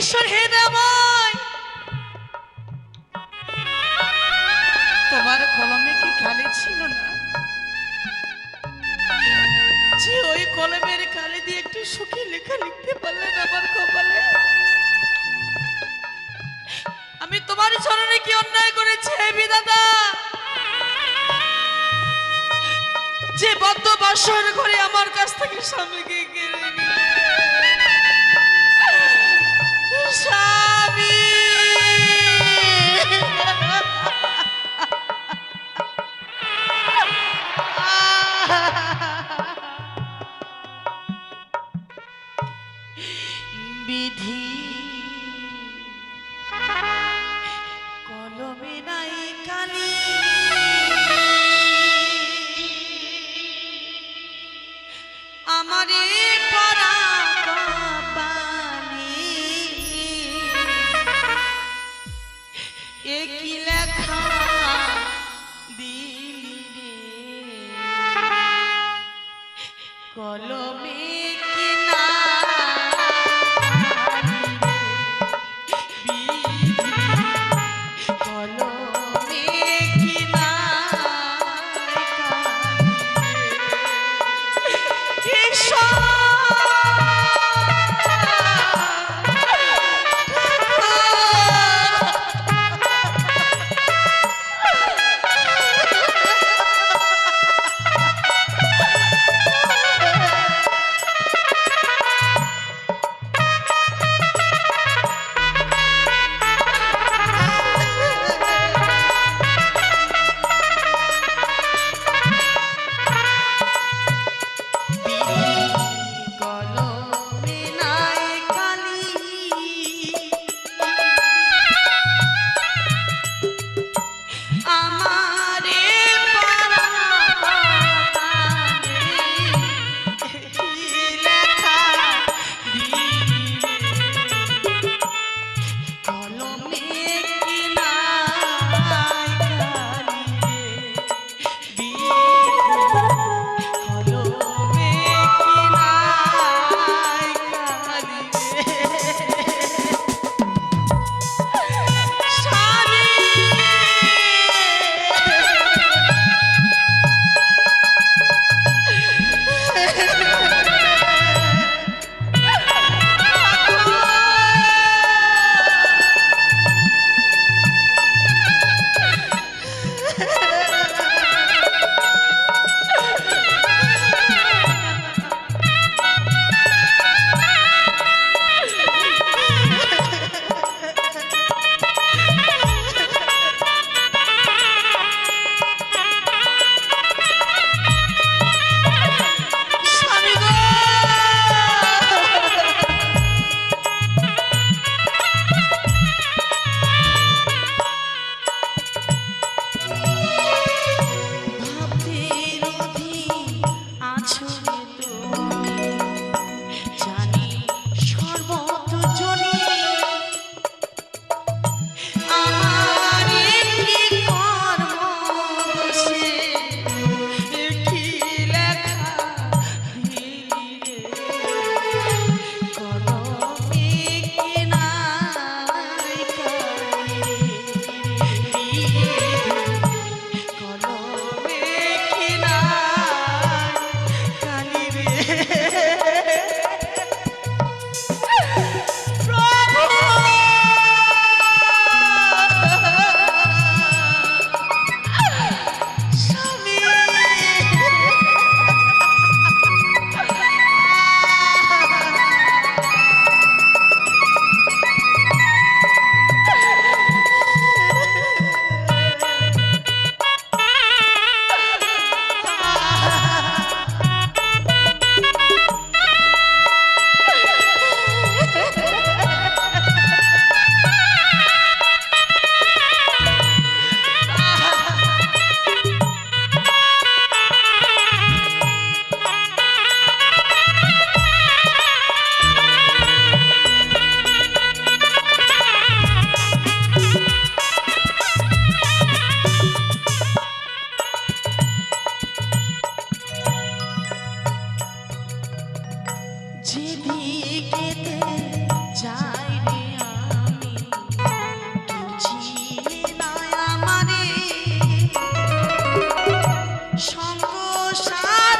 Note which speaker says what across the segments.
Speaker 1: ঈশ্বর, হে দয়াময় তোমার কলমে কি খালি ছিল না? যে ওই কলমের খালি দিয়ে একটু সুখী লেখা লিখতে পারলেন আমার কপালে। আমি তোমার চরণে কি অন্যায় করেছি বিধাতা? যে বদ্ধ বাসর ঘরে আমার কাছ থেকে স্বামীকে কেড়ে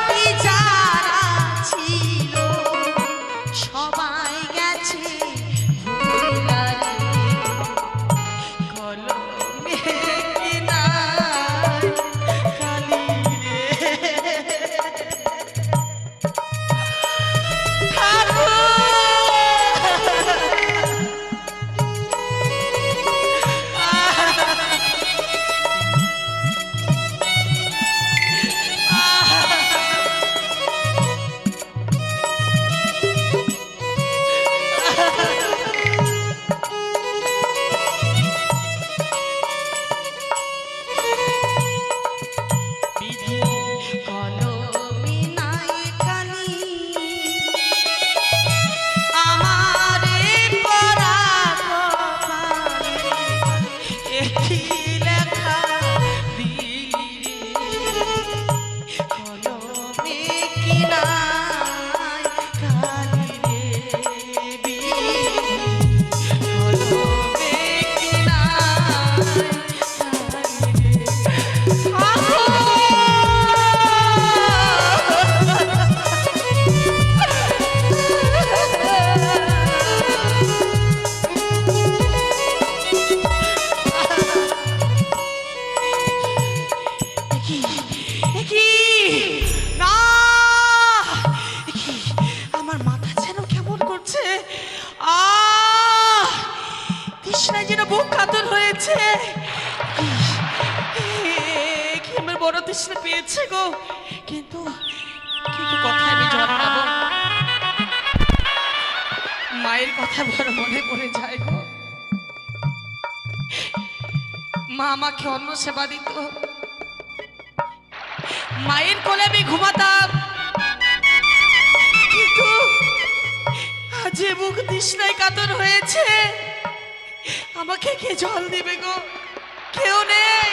Speaker 1: কি যা তৃষ্ণা পেয়েছে গো। কিন্তু কিন্তু কোথায় আমি জল মায়ের কথা বড় মনে পড়ে যায় গো। মা আমাকে অন্ন সেবা দিত। মায়ের কোলে আমি ঘুমাতাম। কিন্তু আজ বুক তৃষ্ণায় কাতর হয়েছে। আমাকে কে জল দিবে গো? কেউ নেই।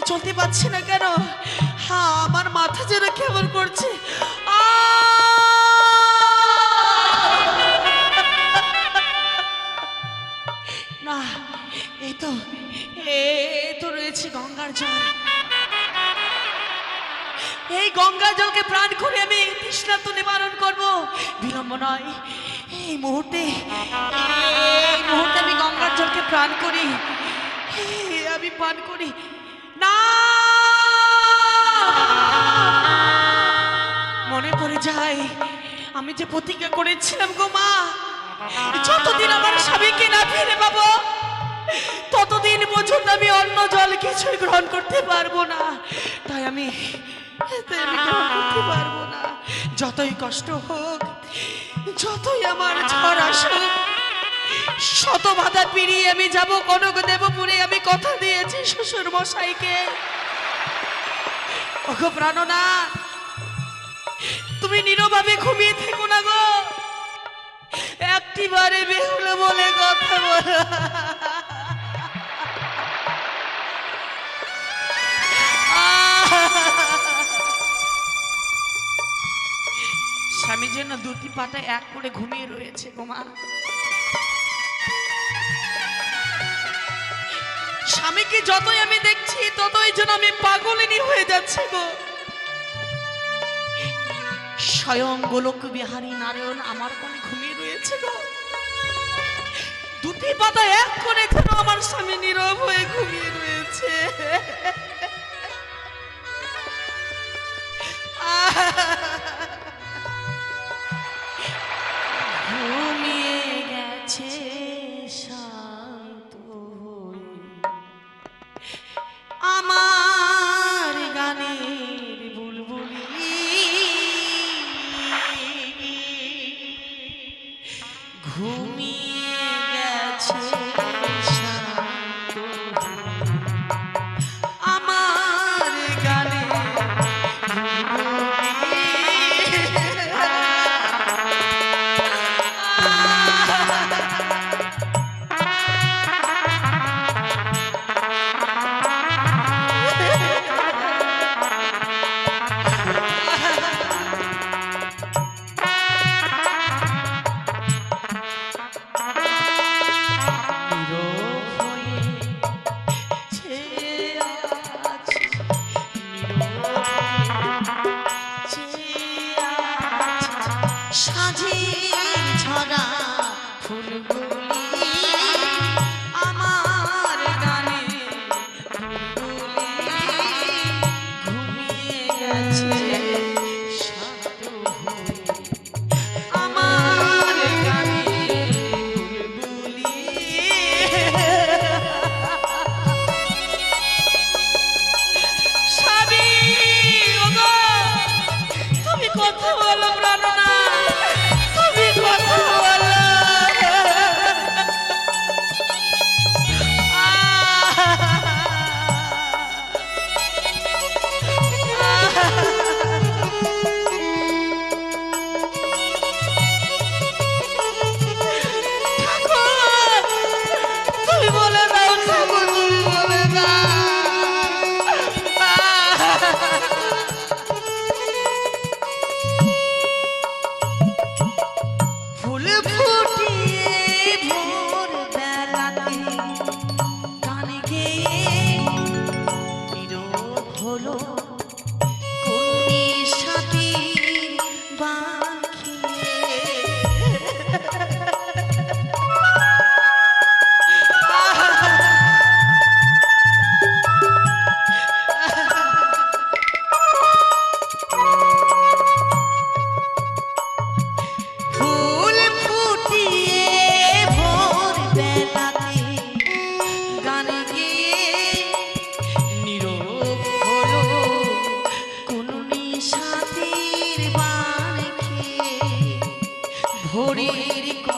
Speaker 1: আর চলতে পারছি না কেন? হ্যাঁ আমার মাথা যেন কেমন করছে। না এই তো এই তো রয়েছে গঙ্গার জল। এই গঙ্গা জলকে প্রাণ করে আমি তৃষ্ণার্ত নিবারণ করব। বিলম্ব নয়। এই মুহূর্তে এই মুহূর্তে আমি গঙ্গার জলকে প্রাণ করি। আমি পান করি। মনে পড়ে যায়, আমি যে প্রতিজ্ঞা করেছিলাম গো মা, যতদিন আমার স্বামীকে না ফিরে পাবো, ততদিন পর্যন্ত আমি অন্য জল কিছুই গ্রহণ করতে পারব না। তাই আমি করতে পারব না। যতই কষ্ট হোক, যতই আমার ঝড় আসুক শত বাধা পেরিয়ে আমি যাব কনক দেবপুরে আমি কথা দিয়েছি শ্বশুর মশাইকে ওগো প্রাণনা, তুমি নীরভাবে ঘুমিয়ে থেকো না গো। একটিবারে বেহুল বলে কথা বলো। স্বামী যেন দুটি পাটা এক করে ঘুমিয়ে রয়েছে গোমা স্বামীকে যতই আমি দেখছি, ততই যেন আমি পাগলিনী হয়ে যাচ্ছি গো। স্বয়ং গোলক বিহারী নারায়ণ আমার কোণে ঘুমিয়ে রয়েছে গো। দুটি পাতা এক করে যেন আমার স্বামী নীরব হয়ে ঘুমিয়ে রয়েছে। মাঝে ছড়া ফুলগুলি। ঘড়ির ক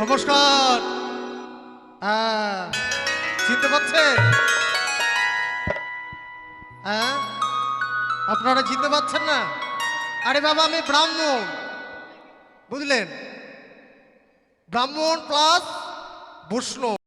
Speaker 2: নমস্কার। হ্যাঁ চিনতে পারছেন হ্যাঁ আপনারা চিনতে পারছেন না? আরে বাবা, আমি ব্রাহ্মণ। বুঝলেন? ব্রাহ্মণ প্লাস বৈষ্ণব।